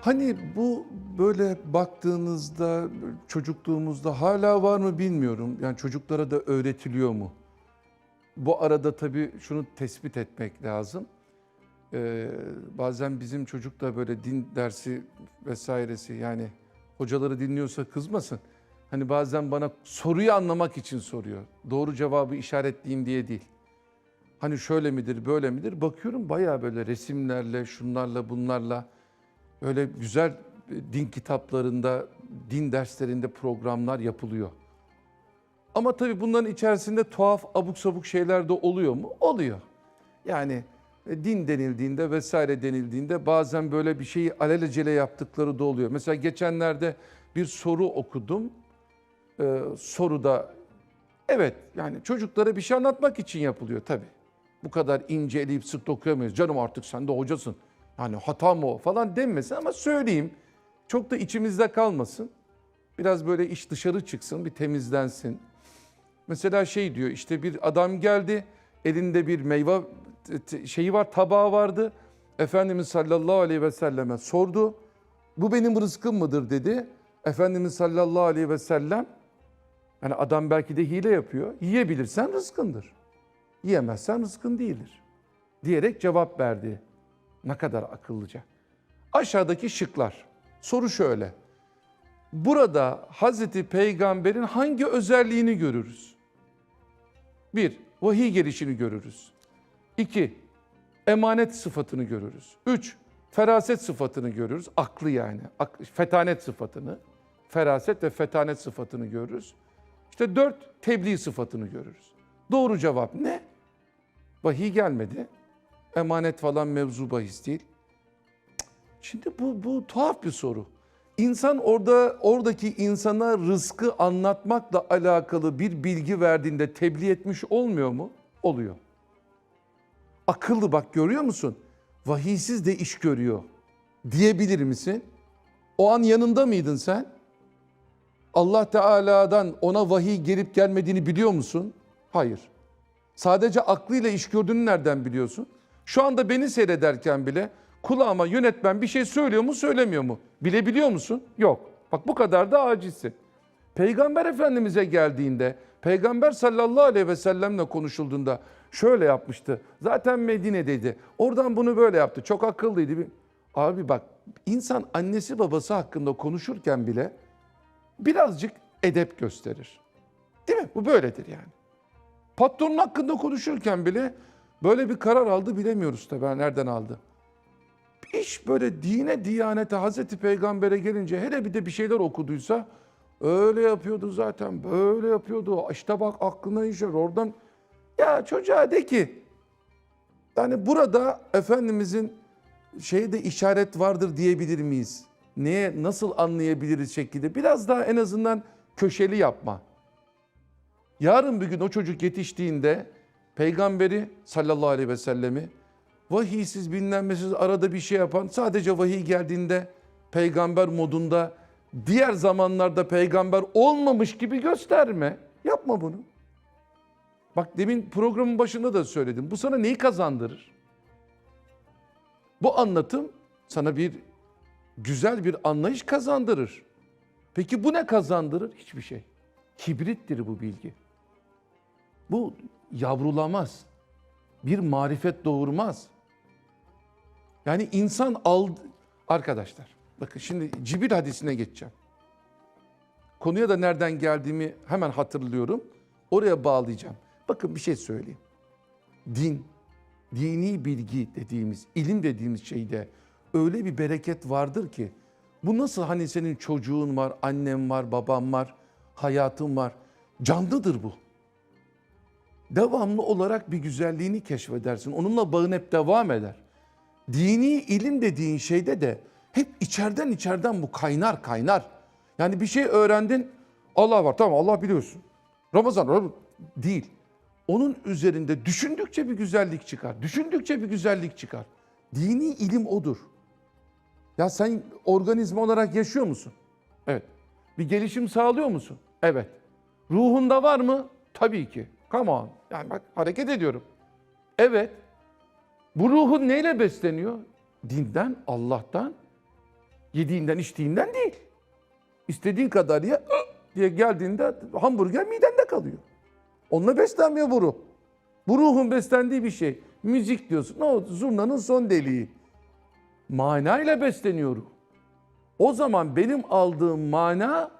Hani bu böyle baktığınızda çocukluğumuzda hala var mı bilmiyorum. Yani çocuklara da öğretiliyor mu? Bu arada tabii şunu tespit etmek lazım. Ee, bazen bizim çocuk da böyle din dersi vesairesi yani hocaları dinliyorsa kızmasın. Hani bazen bana soruyu anlamak için soruyor. Doğru cevabı işaretleyeyim diye değil. Hani şöyle midir, böyle midir? Bakıyorum bayağı böyle resimlerle, şunlarla, bunlarla öyle güzel e, din kitaplarında, din derslerinde programlar yapılıyor. Ama tabii bunların içerisinde tuhaf, abuk sabuk şeyler de oluyor mu? Oluyor. Yani e, din denildiğinde vesaire denildiğinde bazen böyle bir şeyi alelacele yaptıkları da oluyor. Mesela geçenlerde bir soru okudum. Ee, soruda evet yani çocuklara bir şey anlatmak için yapılıyor tabii. Bu kadar ince eleyip sık dokuyamayız. Canım artık sen de hocasın. Yani hata mı o falan denmesin ama söyleyeyim. Çok da içimizde kalmasın. Biraz böyle iş dışarı çıksın, bir temizlensin. Mesela şey diyor işte bir adam geldi elinde bir meyve şeyi var tabağı vardı. Efendimiz sallallahu aleyhi ve selleme sordu. Bu benim rızkım mıdır dedi. Efendimiz sallallahu aleyhi ve sellem yani adam belki de hile yapıyor. Yiyebilirsen rızkındır. Yiyemezsen rızkın değildir. Diyerek cevap verdi. Ne kadar akıllıca. Aşağıdaki şıklar. Soru şöyle. Burada Hazreti Peygamber'in hangi özelliğini görürüz? Bir, vahiy gelişini görürüz. İki, emanet sıfatını görürüz. Üç, feraset sıfatını görürüz. Aklı yani. Fetanet sıfatını. Feraset ve fetanet sıfatını görürüz. İşte dört, tebliğ sıfatını görürüz. Doğru cevap ne? Vahiy gelmedi. Emanet falan mevzu bahis değil. Şimdi bu, bu tuhaf bir soru. İnsan orada oradaki insana rızkı anlatmakla alakalı bir bilgi verdiğinde tebliğ etmiş olmuyor mu? Oluyor. Akıllı bak görüyor musun? Vahiysiz de iş görüyor. Diyebilir misin? O an yanında mıydın sen? Allah Teala'dan ona vahiy gelip gelmediğini biliyor musun? Hayır. Sadece aklıyla iş gördüğünü nereden biliyorsun? Şu anda beni seyrederken bile kulağıma yönetmen bir şey söylüyor mu söylemiyor mu? Bilebiliyor musun? Yok. Bak bu kadar da acizsin. Peygamber Efendimiz'e geldiğinde, Peygamber sallallahu aleyhi ve sellemle konuşulduğunda şöyle yapmıştı. Zaten Medine'deydi. Oradan bunu böyle yaptı. Çok akıllıydı. Abi bak insan annesi babası hakkında konuşurken bile birazcık edep gösterir. Değil mi? Bu böyledir yani. Patronun hakkında konuşurken bile böyle bir karar aldı bilemiyoruz tabii nereden aldı. İş böyle dine, diyanete, Hazreti Peygamber'e gelince hele bir de bir şeyler okuduysa öyle yapıyordu zaten, böyle yapıyordu. İşte bak aklına işer oradan. Ya çocuğa de ki yani burada Efendimizin şeyde işaret vardır diyebilir miyiz? Neye, nasıl anlayabiliriz şekilde? Biraz daha en azından köşeli yapma. Yarın bir gün o çocuk yetiştiğinde peygamberi sallallahu aleyhi ve sellemi vahiysiz bilinmesiz arada bir şey yapan sadece vahiy geldiğinde peygamber modunda diğer zamanlarda peygamber olmamış gibi gösterme. Yapma bunu. Bak demin programın başında da söyledim. Bu sana neyi kazandırır? Bu anlatım sana bir güzel bir anlayış kazandırır. Peki bu ne kazandırır? Hiçbir şey. Kibrittir bu bilgi. Bu yavrulamaz. Bir marifet doğurmaz. Yani insan aldı... Arkadaşlar bakın şimdi Cibril hadisine geçeceğim. Konuya da nereden geldiğimi hemen hatırlıyorum. Oraya bağlayacağım. Bakın bir şey söyleyeyim. Din, dini bilgi dediğimiz, ilim dediğimiz şeyde öyle bir bereket vardır ki bu nasıl hani senin çocuğun var, annen var, baban var, hayatın var. Canlıdır bu. Devamlı olarak bir güzelliğini keşfedersin. Onunla bağın hep devam eder. Dini ilim dediğin şeyde de hep içeriden içeriden bu kaynar kaynar. Yani bir şey öğrendin, Allah var tamam Allah biliyorsun. Ramazan değil. Onun üzerinde düşündükçe bir güzellik çıkar. Düşündükçe bir güzellik çıkar. Dini ilim odur. Ya sen organizma olarak yaşıyor musun? Evet. Bir gelişim sağlıyor musun? Evet. Ruhunda var mı? Tabii ki. Come on. Yani bak hareket ediyorum. Evet. Bu ruhun neyle besleniyor? Dinden, Allah'tan. Yediğinden içtiğinden değil. İstediğin kadar ye diye geldiğinde hamburger midende kalıyor. Onunla beslenmiyor bu ruh. Bu ruhun beslendiği bir şey. Müzik diyorsun. Ne oldu? Zurnanın son deliği. Manayla besleniyor ruh. O zaman benim aldığım mana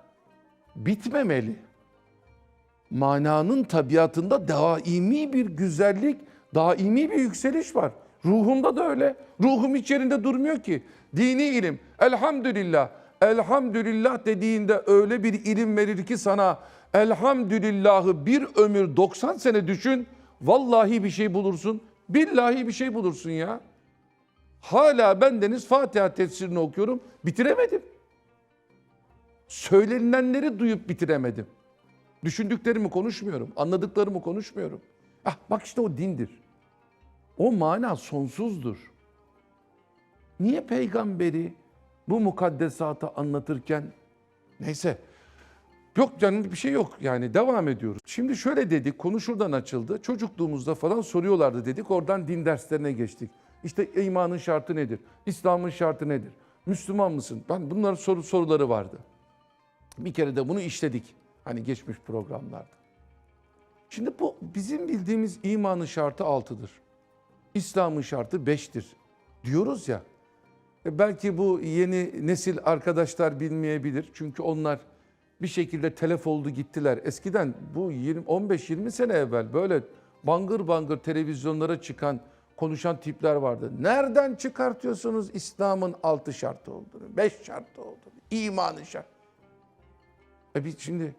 bitmemeli. Mananın tabiatında daimi bir güzellik, daimi bir yükseliş var. Ruhumda da öyle. Ruhum hiç yerinde durmuyor ki. Dini ilim. Elhamdülillah. Elhamdülillah dediğinde öyle bir ilim verir ki sana elhamdülillahı bir ömür 90 sene düşün. Vallahi bir şey bulursun. Billahi bir şey bulursun ya. Hala ben Deniz Fatiha tefsirini okuyorum. Bitiremedim. Söylenilenleri duyup bitiremedim. Düşündüklerimi konuşmuyorum. Anladıklarımı konuşmuyorum. Ah bak işte o dindir. O mana sonsuzdur. Niye peygamberi bu mukaddesatı anlatırken neyse yok canım bir şey yok yani devam ediyoruz. Şimdi şöyle dedik konu şuradan açıldı. Çocukluğumuzda falan soruyorlardı dedik oradan din derslerine geçtik. İşte imanın şartı nedir? İslam'ın şartı nedir? Müslüman mısın? Ben bunların soru soruları vardı. Bir kere de bunu işledik. Hani geçmiş programlarda. Şimdi bu bizim bildiğimiz imanın şartı altıdır. İslam'ın şartı beştir. Diyoruz ya. E belki bu yeni nesil arkadaşlar bilmeyebilir. Çünkü onlar bir şekilde telef oldu gittiler. Eskiden bu 20 15-20 sene evvel böyle bangır bangır televizyonlara çıkan konuşan tipler vardı. Nereden çıkartıyorsunuz İslam'ın altı şartı olduğunu, beş şartı olduğunu, imanın şartı? E biz şimdi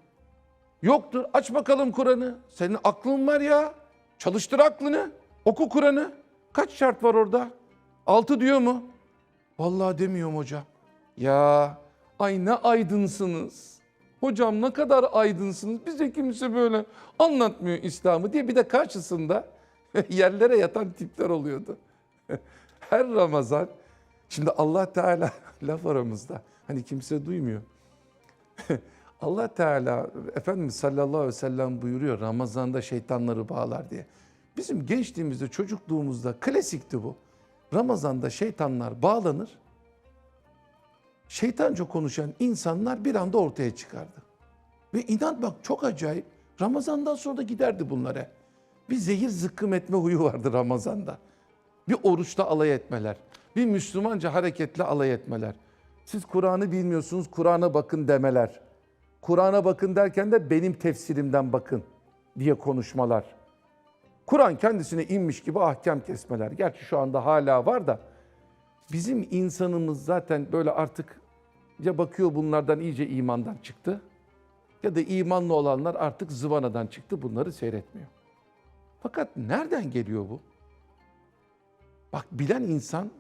yoktur. Aç bakalım Kur'an'ı. Senin aklın var ya. Çalıştır aklını. Oku Kur'an'ı. Kaç şart var orada? Altı diyor mu? Vallahi demiyorum hocam. Ya ay ne aydınsınız. Hocam ne kadar aydınsınız. Bize kimse böyle anlatmıyor İslam'ı diye bir de karşısında yerlere yatan tipler oluyordu. Her Ramazan şimdi Allah Teala laf aramızda hani kimse duymuyor. Allah Teala Efendimiz sallallahu aleyhi ve sellem buyuruyor Ramazan'da şeytanları bağlar diye. Bizim gençliğimizde çocukluğumuzda klasikti bu. Ramazan'da şeytanlar bağlanır. Şeytanca konuşan insanlar bir anda ortaya çıkardı. Ve inan bak çok acayip. Ramazan'dan sonra da giderdi bunlara. Bir zehir zıkkım etme huyu vardı Ramazan'da. Bir oruçta alay etmeler. Bir Müslümanca hareketle alay etmeler. Siz Kur'an'ı bilmiyorsunuz, Kur'an'a bakın demeler. Kur'an'a bakın derken de benim tefsirimden bakın diye konuşmalar. Kur'an kendisine inmiş gibi ahkam kesmeler. Gerçi şu anda hala var da bizim insanımız zaten böyle artık ya bakıyor bunlardan iyice imandan çıktı ya da imanlı olanlar artık zıvanadan çıktı bunları seyretmiyor. Fakat nereden geliyor bu? Bak bilen insan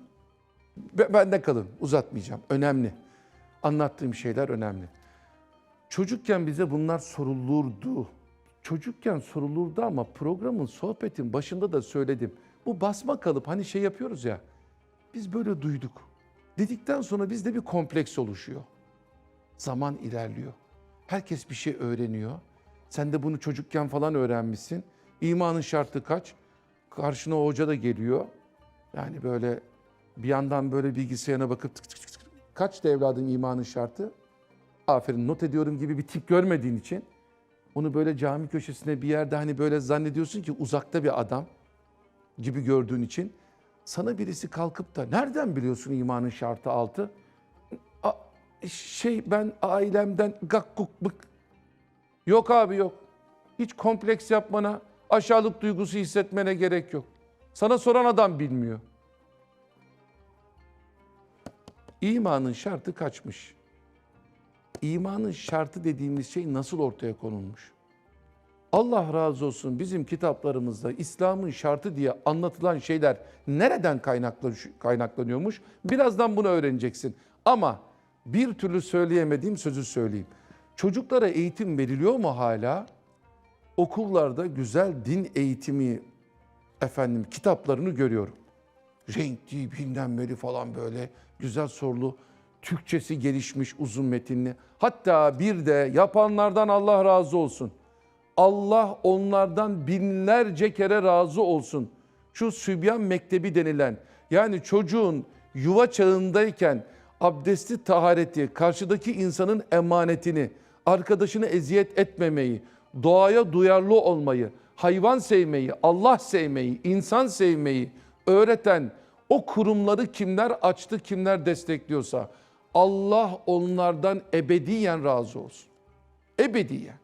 Be- bende kalın uzatmayacağım önemli. Anlattığım şeyler önemli. Çocukken bize bunlar sorulurdu. Çocukken sorulurdu ama programın, sohbetin başında da söyledim. Bu basma kalıp hani şey yapıyoruz ya. Biz böyle duyduk. Dedikten sonra bizde bir kompleks oluşuyor. Zaman ilerliyor. Herkes bir şey öğreniyor. Sen de bunu çocukken falan öğrenmişsin. İmanın şartı kaç? Karşına o hoca da geliyor. Yani böyle bir yandan böyle bilgisayarına bakıp tık tık tık tık. Kaç evladım imanın şartı? Aferin not ediyorum gibi bir tip görmediğin için onu böyle cami köşesine bir yerde hani böyle zannediyorsun ki uzakta bir adam gibi gördüğün için sana birisi kalkıp da nereden biliyorsun imanın şartı altı? A- şey ben ailemden gakkuk bık. Yok abi yok. Hiç kompleks yapmana, aşağılık duygusu hissetmene gerek yok. Sana soran adam bilmiyor. İmanın şartı kaçmış? İmanın şartı dediğimiz şey nasıl ortaya konulmuş? Allah razı olsun bizim kitaplarımızda İslam'ın şartı diye anlatılan şeyler nereden kaynaklanıyormuş? Birazdan bunu öğreneceksin. Ama bir türlü söyleyemediğim sözü söyleyeyim. Çocuklara eğitim veriliyor mu hala? Okullarda güzel din eğitimi efendim kitaplarını görüyorum. Renkli bilmem neli falan böyle güzel sorulu. Türkçesi gelişmiş uzun metinli. Hatta bir de yapanlardan Allah razı olsun. Allah onlardan binlerce kere razı olsun. Şu Sübyan Mektebi denilen yani çocuğun yuva çağındayken abdesti, tahareti, karşıdaki insanın emanetini, arkadaşını eziyet etmemeyi, doğaya duyarlı olmayı, hayvan sevmeyi, Allah sevmeyi, insan sevmeyi öğreten o kurumları kimler açtı, kimler destekliyorsa Allah onlardan ebediyen razı olsun. Ebediyen.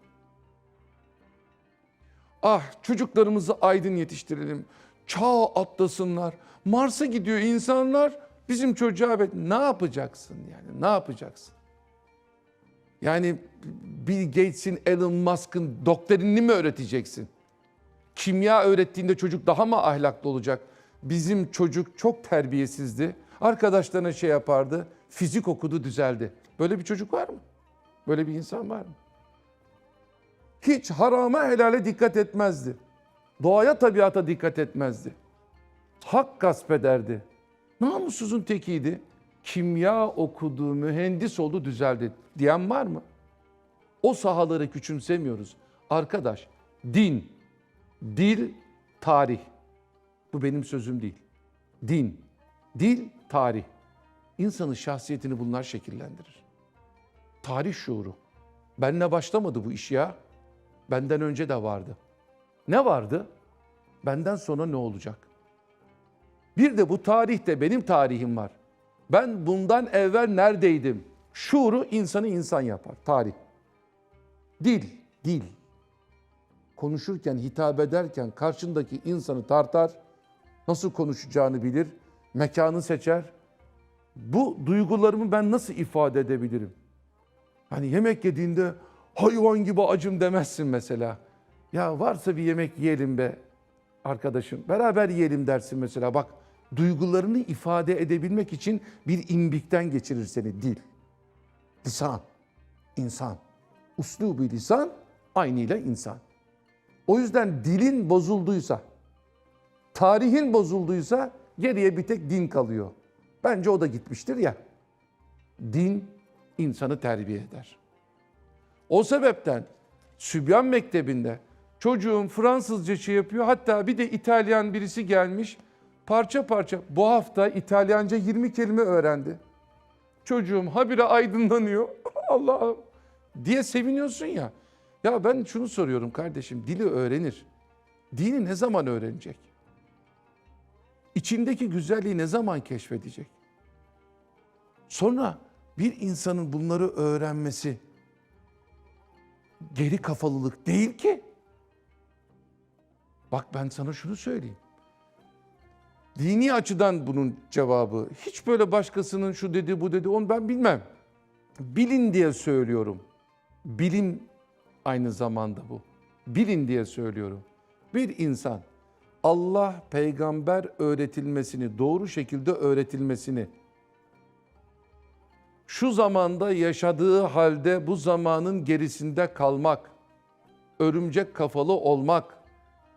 Ah çocuklarımızı aydın yetiştirelim. Çağ atlasınlar. Mars'a gidiyor insanlar. Bizim çocuğa evet ne yapacaksın yani ne yapacaksın? Yani Bill Gates'in, Elon Musk'ın doktrinini mi öğreteceksin? Kimya öğrettiğinde çocuk daha mı ahlaklı olacak? Bizim çocuk çok terbiyesizdi. Arkadaşlarına şey yapardı. Fizik okudu düzeldi. Böyle bir çocuk var mı? Böyle bir insan var mı? Hiç harama helale dikkat etmezdi. Doğaya tabiata dikkat etmezdi. Hak gasp ederdi. Namussuzun tekiydi. Kimya okudu, mühendis oldu, düzeldi diyen var mı? O sahaları küçümsemiyoruz. Arkadaş, din, dil, tarih. Bu benim sözüm değil. Din, dil, tarih. İnsanın şahsiyetini bunlar şekillendirir. Tarih şuuru. Benle başlamadı bu iş ya. Benden önce de vardı. Ne vardı? Benden sonra ne olacak? Bir de bu tarihte benim tarihim var. Ben bundan evvel neredeydim? Şuuru insanı insan yapar. Tarih. Dil, dil. Konuşurken, hitap ederken karşındaki insanı tartar. Nasıl konuşacağını bilir. Mekanı seçer. Bu duygularımı ben nasıl ifade edebilirim? Hani yemek yediğinde hayvan gibi acım demezsin mesela. Ya varsa bir yemek yiyelim be arkadaşım. Beraber yiyelim dersin mesela. Bak duygularını ifade edebilmek için bir imbikten geçirir seni dil. Lisan, insan. Uslubu lisan aynıyla insan. O yüzden dilin bozulduysa, tarihin bozulduysa geriye bir tek din kalıyor. Bence o da gitmiştir ya. Din insanı terbiye eder. O sebepten Sübyan Mektebi'nde çocuğum Fransızca şey yapıyor. Hatta bir de İtalyan birisi gelmiş. Parça parça bu hafta İtalyanca 20 kelime öğrendi. Çocuğum habire aydınlanıyor. Allah'ım diye seviniyorsun ya. Ya ben şunu soruyorum kardeşim dili öğrenir. Dini ne zaman öğrenecek? İçindeki güzelliği ne zaman keşfedecek? Sonra bir insanın bunları öğrenmesi geri kafalılık değil ki. Bak ben sana şunu söyleyeyim. Dini açıdan bunun cevabı hiç böyle başkasının şu dedi bu dedi onu ben bilmem. Bilin diye söylüyorum. Bilim aynı zamanda bu. Bilin diye söylüyorum. Bir insan Allah peygamber öğretilmesini, doğru şekilde öğretilmesini şu zamanda yaşadığı halde bu zamanın gerisinde kalmak, örümcek kafalı olmak,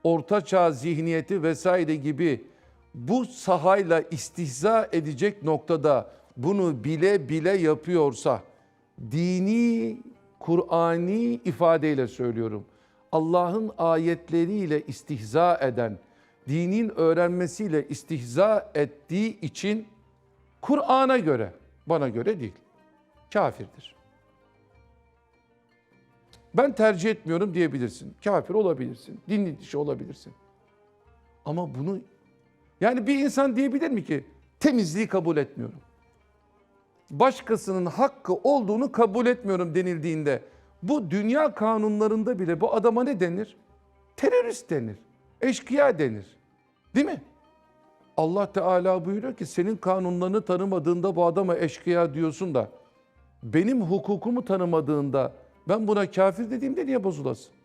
ortaçağ zihniyeti vesaire gibi bu sahayla istihza edecek noktada bunu bile bile yapıyorsa dini, Kur'ani ifadeyle söylüyorum. Allah'ın ayetleriyle istihza eden, dinin öğrenmesiyle istihza ettiği için Kur'an'a göre, bana göre değil, kafirdir. Ben tercih etmiyorum diyebilirsin. Kafir olabilirsin, dinli dışı olabilirsin. Ama bunu yani bir insan diyebilir mi ki temizliği kabul etmiyorum. Başkasının hakkı olduğunu kabul etmiyorum denildiğinde bu dünya kanunlarında bile bu adama ne denir? Terörist denir. Eşkıya denir. Değil mi? Allah Teala buyuruyor ki senin kanunlarını tanımadığında bu adama eşkıya diyorsun da benim hukukumu tanımadığında ben buna kafir dediğimde niye bozulasın?